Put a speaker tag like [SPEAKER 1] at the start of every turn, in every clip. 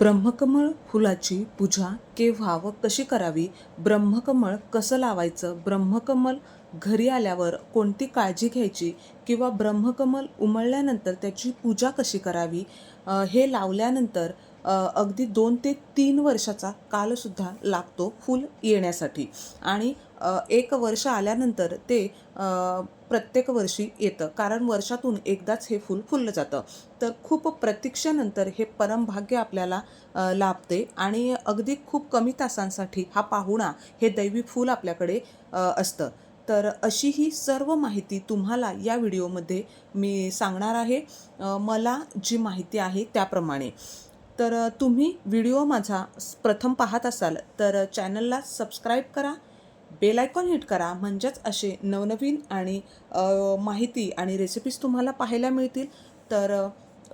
[SPEAKER 1] ब्रह्मकमळ फुलाची पूजा केव्हा व कशी करावी? ब्रह्मकमळ कसं लावायचं? ब्रह्मकमल घरी आल्यावर कोणती काळजी घ्यायची? किंवा ब्रह्मकमल उमळल्यानंतर त्याची पूजा कशी करावी? हे लावल्यानंतर अगदी दोन ते तीन वर्षाचा कालसुद्धा लागतो फूल येण्यासाठी. आणि एक वर्ष आल्यानंतर ते प्रत्येक वर्षी येतं. कारण वर्षातून एकदाच हे फूल फुललं जातं. तर खूप प्रतीक्षेनंतर हे परमभाग्य आपल्याला लाभते आणि अगदी खूप कमी तासांसाठी हा पाहुणा हे दैवी फूल आपल्याकडे असतं. तर अशी ही सर्व माहिती तुम्हाला या व्हिडिओमध्ये मी सांगणार आहे. मला जी माहिती आहे त्याप्रमाणे. तर तुम्ही व्हिडिओ माझा प्रथम पाहत असाल तर चॅनलला सबस्क्राईब करा बेल आयकॉन हिट करा. म्हणजेच असे नवनवीन आणि माहिती आणि रेसिपीज तुम्हाला पाहायला मिळतील. तर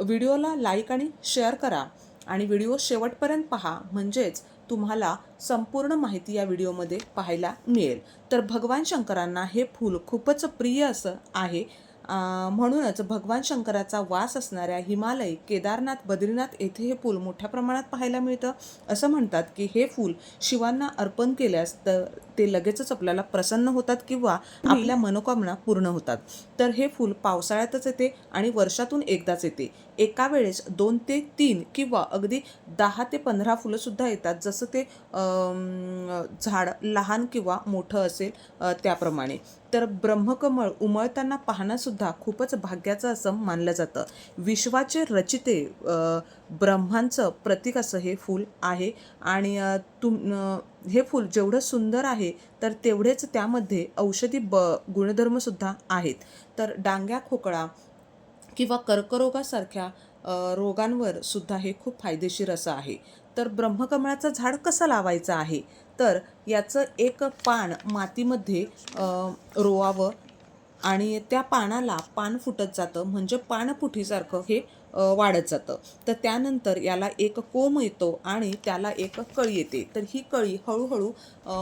[SPEAKER 1] व्हिडिओला लाईक आणि शेअर करा. आणि व्हिडिओ शेवटपर्यंत पहा. म्हणजेच तुम्हाला संपूर्ण माहिती या व्हिडिओमध्ये पाहायला मिळेल. तर भगवान शंकरांना हे फूल खूपच प्रिय असं आहे. म्हणूनच भगवान शंकराचा वास असणाऱ्या हिमालय केदारनाथ बद्रीनाथ येथे हे फूल मोठ्या प्रमाणात पाहायला मिळतं. असं म्हणतात की हे फूल शिवांना अर्पण केल्यास तर ते लगेचच आपल्याला प्रसन्न होतात किंवा आपल्या मनोकामना पूर्ण होतात. तर हे फूल पावसाळ्यातच येते आणि वर्षातून एकदाच येते. एका वेळेस दोन ते तीन किंवा अगदी दहा ते पंधरा फुलंसुद्धा येतात. जसं ते झाड लहान किंवा मोठं असेल त्याप्रमाणे. तर ब्रह्मकमळ उमळताना पाहणंसुद्धा खूपच भाग्याचं असं मानलं जातं. विश्वाचे रचिते ब्रह्मांचं प्रतीक असं हे फूल आहे. आणि तुम हे फूल जेवढं सुंदर आहे तर तेवढेच त्यामध्ये औषधी ब गुणधर्मसुद्धा आहेत. तर डांग्या खोकळा किंवा कर्करोगासारख्या रोगांवर सुद्धा हे खूप फायदेशीर असं आहे. तर ब्रह्मकमळाचं झाड कसं लावायचं आहे? तर याचं एक पान मातीमध्ये रोवावं आणि त्या पानाला पान फुटत जातं. म्हणजे पानपुठीसारखं हे वाढत जातं. तर त्यानंतर याला एक कोंब येतो आणि त्याला एक कळी येते. तर ही कळी हळूहळू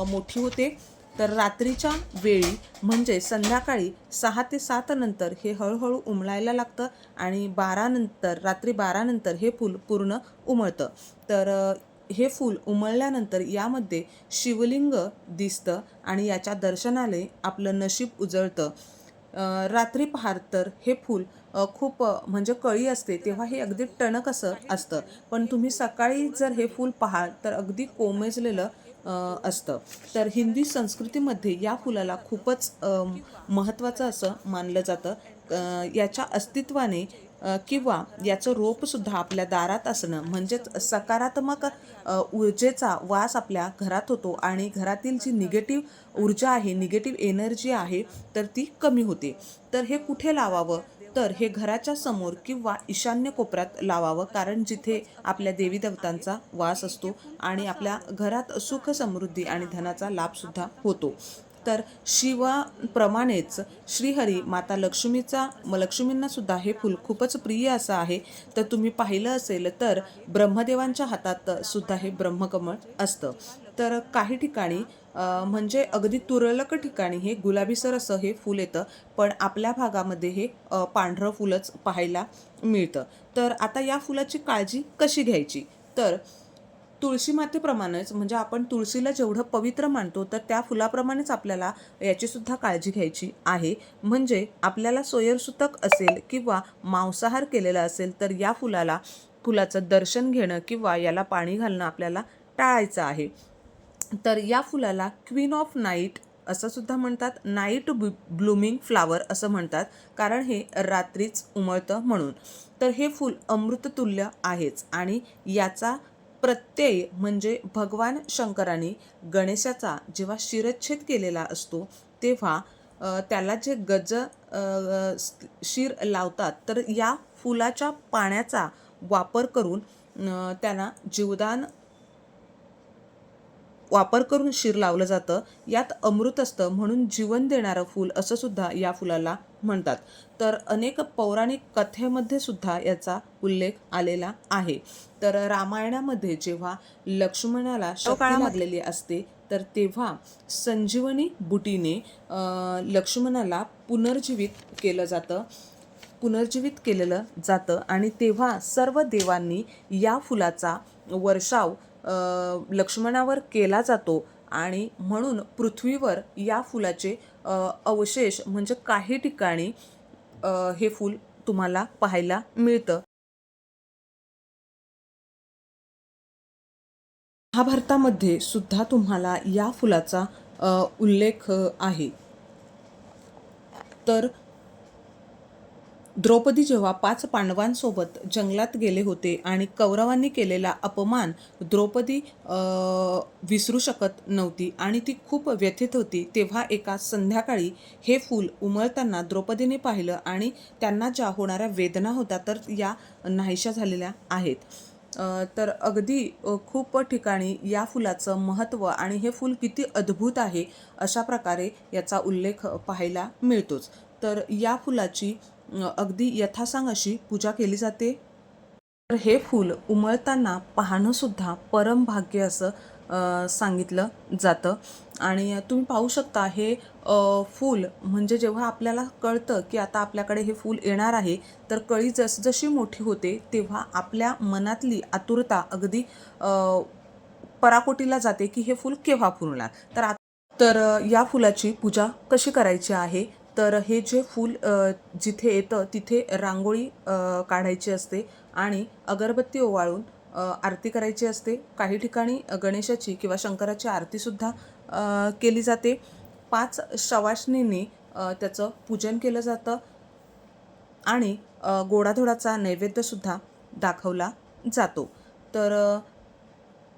[SPEAKER 1] मोठी होते. तर रात्रीच्या वेळी म्हणजे संध्याकाळी सहा ते सात नंतर हे हळूहळू उमलायला लागतं आणि बारानंतर रात्री बारानंतर हे फूल पूर्ण उमळतं. तर हे फूल उमळल्यानंतर यामध्ये शिवलिंग दिसतं आणि याच्या दर्शनाने आपलं नशीब उजळतं. रात्री पहार तर हे फूल खूप म्हणजे कळी असते तेव्हा हे अगदी टणक असं असतं. पण तुम्ही सकाळी जर हे फूल पहाल तर अगदी कोमेजलेलं असतं. तर हिंदी संस्कृतीमध्ये या फुलाला खूपच महत्त्वाचं असं मानलं जातं. याच्या अस्तित्वाने किंवा याचं रोपसुद्धा आपल्या दारात असणं म्हणजेच सकारात्मक ऊर्जेचा वास आपल्या घरात होतो आणि घरातील जी निगेटिव्ह ऊर्जा आहे निगेटिव्ह एनर्जी आहे तर ती कमी होते. तर हे कुठे लावावं? तर हे घराच्या समोर किंवा ईशान्य कोपऱ्यात लावावं कारण जिथे आपल्या देवी देवतांचा वास असतो आणि आपल्या घरात सुख समृद्धी आणि धनाचा लाभसुद्धा होतो. तर शिवाप्रमाणेच श्रीहरी माता लक्ष्मीचा म लक्ष्मींना सुद्धा हे फूल खूपच प्रिय असं आहे. तर तुम्ही पाहिलं असेल तर ब्रह्मदेवांच्या हातात सुद्धा हे ब्रह्मकमळ असतं. तर काही ठिकाणी म्हणजे अगदी तुरळक ठिकाणी हे गुलाबीसर असं हे फूल येतं पण आपल्या भागामध्ये हे पांढरं फुलच पाहायला मिळतं. तर आता या फुलाची काळजी कशी घ्यायची? तर तुळशी मातेप्रमाणेच म्हणजे आपण तुळशीला जेवढं पवित्र मानतो तर त्या फुलाप्रमाणेच आपल्याला याचीसुद्धा काळजी घ्यायची आहे. म्हणजे आपल्याला सोयरसुतक असेल किंवा मांसाहार केलेला असेल तर या फुलाला फुलाचं दर्शन घेणं किंवा याला पाणी घालणं आपल्याला टाळायचं आहे. तर या फुलाला क्वीन ऑफ नाईट असं सुद्धा म्हणतात. नाईट ब्लूमिंग फ्लावर असं म्हणतात. कारण हे रात्रीच उमळतं म्हणून. तर हे फूल अमृततुल्य आहेच आणि याचा प्रत्यय म्हणजे भगवान शंकराने गणेशाचा जेव्हा शिरच्छेद केलेला असतो तेव्हा त्याला जे गज शिर लावतात तर या फुलाच्या पाण्याचा वापर करून त्यांना जीवदान वापर करून शिर लावलं जातं. यात अमृत असतं म्हणून जीवन देणारं फूल असंसुद्धा या फुलाला म्हणतात. तर अनेक पौराणिक कथेमध्ये सुद्धा याचा उल्लेख आलेला आहे. तर रामायणामध्ये जेव्हा लक्ष्मणाला शक्ती लागलेली असते तर तेव्हा संजीवनी बुटीने लक्ष्मणाला पुनर्जीवित केलं जातं. पुनर्जीवित केलेलं जातं आणि तेव्हा सर्व देवांनी या फुलाचा वर्षाव लक्ष्मणावर केला जातो आणि म्हणून पृथ्वीवर या फुलाचे अवशेष म्हणजे काही ठिकाणी हे फूल तुम्हाला पाहायला मिळतं. महाभारतामध्ये सुद्धा तुम्हाला या फुलाचा उल्लेख आहे. तर द्रौपदी जेव्हा पाच पांडवांसोबत जंगलात गेले होते आणि कौरवांनी केलेला अपमान द्रौपदी विसरू शकत नव्हती आणि ती खूप व्यथित होती तेव्हा एका संध्याकाळी हे फूल उमळताना द्रौपदीने पाहिलं आणि त्यांना ज्या होणाऱ्या वेदना होत्या तर या नाहीशा झालेल्या आहेत. तर अगदी खूप ठिकाणी या फुलाचं महत्त्व आणि हे फूल किती अद्भुत आहे अशा प्रकारे याचा उल्लेख पाहायला मिळतोच. तर या फुलाची अगदी यथासांग अशी पूजा केली जाते. तर हे फूल उमळताना पाहणंसुद्धा परमभाग्य असं सांगितलं जातं. आणि तुम्ही पाहू शकता हे फूल म्हणजे जेव्हा आपल्याला कळतं की आता आपल्याकडे हे फूल येणार आहे तर कळी जसजशी मोठी होते तेव्हा आपल्या मनातली आतुरता अगदी पराकोटीला जाते की हे फूल केव्हा फुलणार? तर तर या फुलाची पूजा कशी करायची आहे? तर हे जे फूल जिथे येतं तिथे रांगोळी काढायची असते आणि अगरबत्ती ओवाळून आरती करायची असते. काही ठिकाणी गणेशाची किंवा शंकराची आरतीसुद्धा केली जाते. पाच शवासनींनी त्याचं पूजन केलं जातं आणि गोडाधोडाचा नैवेद्यसुद्धा दाखवला जातो. तर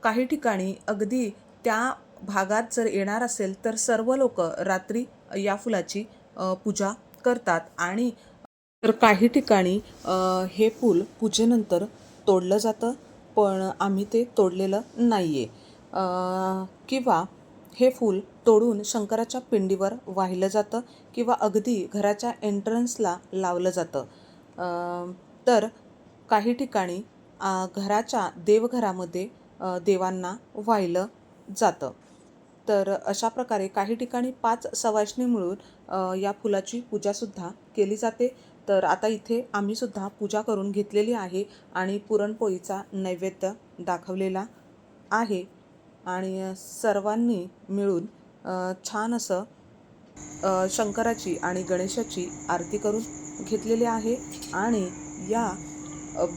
[SPEAKER 1] काही ठिकाणी अगदी त्या भागात जर येणार असेल तर सर्व लोक रात्री या फुलाची पूजा करतात. आणि तर काही ठिकाणी हे फूल पूजेनंतर तोडलं जातं पण आम्ही ते तोडलेलं नाही आहे किंवा हे फूल तोडून शंकराच्या पिंडीवर वाहिलं जातं किंवा अगदी घराच्या एंट्रन्सला लावलं जातं. तर काही ठिकाणी घराच्या देवघरामध्ये देवांना वाहिलं जातं. तर अशा प्रकारे काही ठिकाणी पाच सवाष्णी मिळून या फुलाची पूजासुद्धा केली जाते. तर आता इथे आम्हीसुद्धा पूजा करून घेतलेली आहे आणि पुरणपोळीचा नैवेद्य दाखवलेला आहे. आणि सर्वांनी मिळून छान असं शंकराची आणि गणेशाची आरती करून घेतलेली आहे. आणि या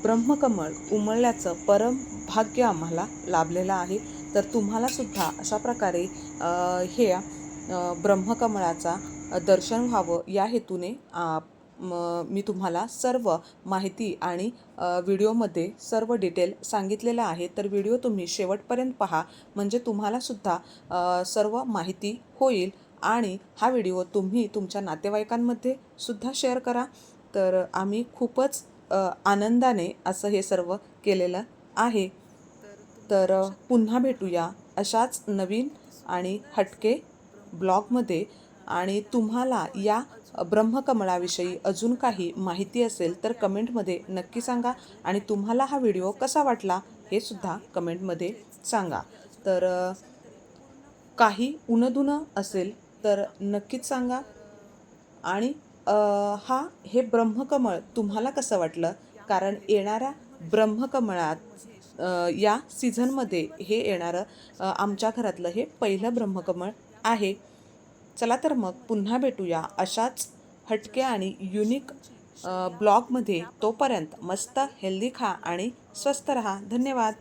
[SPEAKER 1] ब्रह्मकमळ उमळल्याचं परम भाग्य आम्हाला लाभलेलं आहे. तर तुम्हाला सुद्धा अशा प्रकारे हे ब्रह्मकमळाचा दर्शन व्हावं या हेतूने मी तुम्हाला सर्व माहिती आणि व्हिडिओमध्ये सर्व डिटेल सांगितलेलं आहे. तर व्हिडिओ तुम्ही शेवटपर्यंत पहा. म्हणजे तुम्हालासुद्धा सर्व माहिती होईल आणि हा व्हिडिओ तुम्ही तुमच्या नातेवाईकांमध्ये सुद्धा शेअर करा. तर आम्ही खूपच आनंदाने असं हे सर्व केलेलं आहे. तर पुन्हा भेटूया अशाच नवीन आणि हटके ब्लॉगमध्ये. आणि तुम्हाला या ब्रह्मकमळाविषयी अजून काही माहिती असेल तर कमेंटमध्ये नक्की सांगा आणि तुम्हाला हा व्हिडिओ कसा वाटला हे सुद्धा कमेंटमध्ये सांगा. तर काही उणदुणं असेल तर नक्कीच सांगा. आणि हा हे ब्रह्मकमळ तुम्हाला कसं वाटलं? कारण येणाऱ्या ब्रह्मकमळात या सीझनमध्ये हे येणारं आमच्या घरातलं हे पहिलं ब्रह्मकमळ आहे. चला तर मग पुन्हा भेटूया अशाच हटके आणि युनिक ब्लॉगमध्ये तोपर्यंत मस्त हेल्दी खा आणि स्वस्त रहा. धन्यवाद.